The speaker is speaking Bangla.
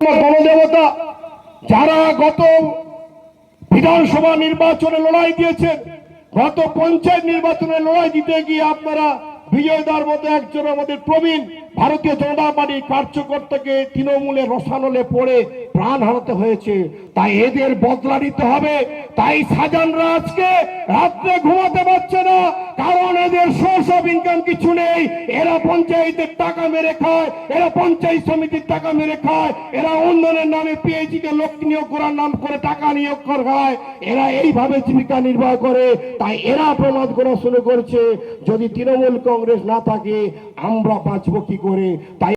গণদেবতা যারা গত বিধানসভা নির্বাচনে লড়াই দিয়েছেন, গত পঞ্চায়েত নির্বাচনে লড়াই দিতে গিয়ে আপনারা বিজয়দার মতো একজন আমাদের প্রবীণ ভারতীয় জনতা পার্টির কার্যকর্তাকে তৃণমূলে রসানলে পড়ে প্রাণ হারাতে হয়েছে। তাই এদের বদলা নিতে হবে। তাই সাজানরা আজকে রাত্রে ঘুমাতে পারছে না। কিছু নেই। এরা পঞ্চায়েতের টাকা মেরে খায়, এরা পঞ্চায়েত সমিতির টাকা মেরে খায়, এরা উন্নয়নের নামে পিএইচি কে লোক নিয়োগ করার নাম করে টাকা নিয়োগ করায় এরা এইভাবে জীবিকা নির্বাহ করে। তাই এরা প্রমাদ করা শুরু করছে। যদি তৃণমূল কংগ্রেস না থাকে, আমরা বাঁচবো কি করে? তাই